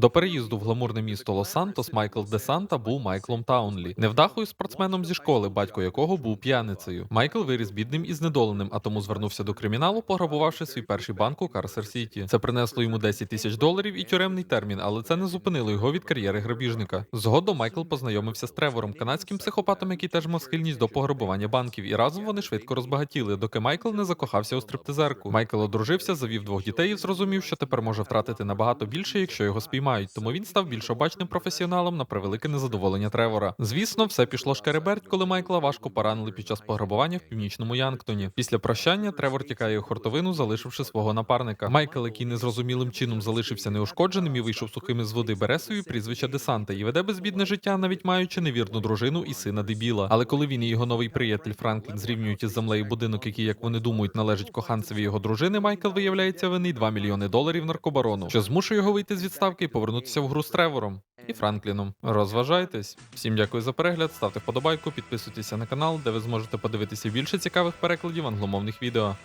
До переїзду в гламурне місто Лос-Сантос Майкл Де Санта був Майклом Таунлі, невдахою спортсменом зі школи, батько якого був п'яницею. Майкл виріс бідним і знедоленим, а тому звернувся до криміналу, пограбувавши свій перший банк у Карсер Сіті. Це принесло йому 10 тисяч доларів і тюремний термін, але це не зупинило його від кар'єри грабіжника. Згодом Майкл познайомився з Тревором, канадським психопатом, який теж мав схильність до пограбування банків, і разом вони швидко розбагатіли, доки Майкл не закохався у стриптизерку. Майкл одружився, завів двох дітей і зрозумів, що тепер може втратити набагато більше, якщо його спіймають. Тому він став більш обачним професіоналом на превелике незадоволення Тревора. Звісно, все пішло шкереберть, коли Майкла важко поранили під час пограбування в північному Янктоні. Після прощання Тревор тікає у хортовину, залишивши свого напарника. Майкл, який незрозумілим чином залишився неушкодженим і вийшов сухим із води Бересою, прізвище Десанта, і веде безбідне життя, навіть маючи невірну дружину і сина дебіла. Але коли він і його новий приятель Франклін зрівнюють із землею будинок, який, як вони думають, належить коханцеві його дружини, Майкл виявляється винний 2 мільйони доларів наркобарону, що змушує його вийти з відставки і повернутися в гру з Тревором і Франкліном. Розважайтесь. Всім дякую за перегляд, ставте вподобайку, підписуйтеся на канал, де ви зможете подивитися більше цікавих перекладів англомовних відео.